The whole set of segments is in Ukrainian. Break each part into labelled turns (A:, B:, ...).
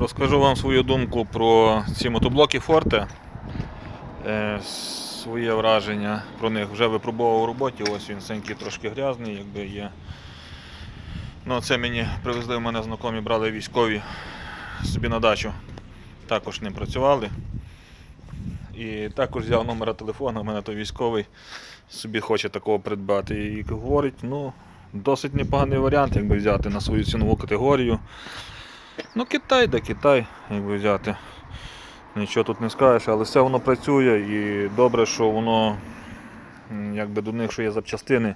A: Розкажу вам свою думку про ці мотоблоки Forte. Е, своє враження про них вже випробував у роботі. Ось він синький трошки грязний, якби є. Ну, це мені привезли в мене знайомі, брали військові собі на дачу. Також не працювали. І також взяв номера телефону, у мене то військовий собі хоче такого придбати. І говорить, ну, досить непоганий варіант, якби взяти на свою цінову категорію. Ну, Китай да Китай, якби взяти. Нічого тут не скажеш, але все воно працює і добре, що воно якби до них, що є запчастини,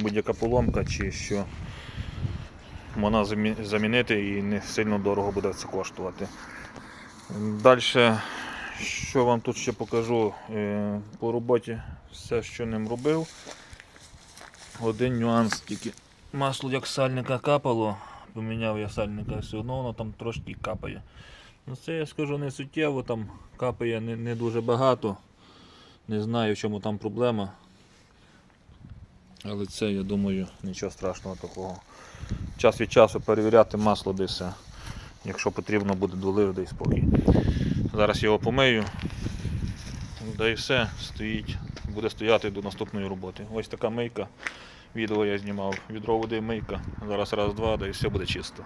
A: будь-яка поломка чи що можна замінити і не сильно дорого буде це коштувати. Далі, що вам тут ще покажу Е, по роботі, все, що ним робив. Один нюанс, тільки масло як сальника капало, поміняв я сальника, все одно воно там трошки капає. Ну це я скажу не суттєво, там капає не, не дуже багато. Не знаю, в чому там проблема. Але це, я думаю, нічого страшного такого. Час від часу перевіряти масло десь. е, Якщо потрібно буде долив, дай спокій. Зараз його помию. Да і все, стоїть, буде стояти до наступної роботи. Ось така мийка. Відео я знімав. Відро води мийка. Зараз раз-два, да і все буде чисто.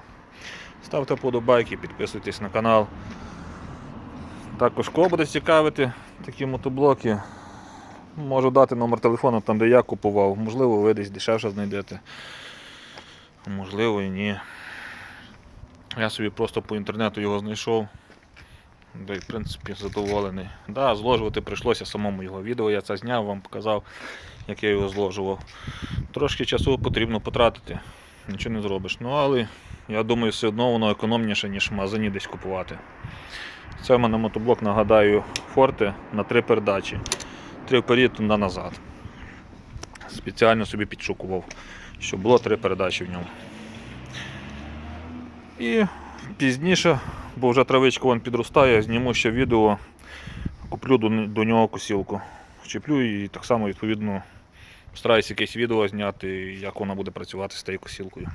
A: Ставте подобайки, підписуйтесь на канал. Також кого буде цікавити такі мотоблоки. Можу дати номер телефону там, де я купував. Можливо, ви десь дешевше знайдете. Можливо і ні. Я собі просто по інтернету його знайшов. Да і в принципі задоволений. Да, зложувати прийшлося самому його відео. Я це зняв, вам показав, як я його зложував. Трошки часу потрібно потратити, нічого не зробиш. Ну але я думаю, все одно воно економніше, ніж в магазині десь купувати. Це в мене мотоблок, нагадаю, Форте на три передачі. Три вперед, одна назад. Спеціально собі підшукував, щоб було три передачі в ньому. І пізніше, бо вже травичка вон підростає, зніму ще відео, куплю до, до нього косілку. Чіплю і так само відповідно стараюся якесь відео зняти, як вона буде працювати з тією косілкою.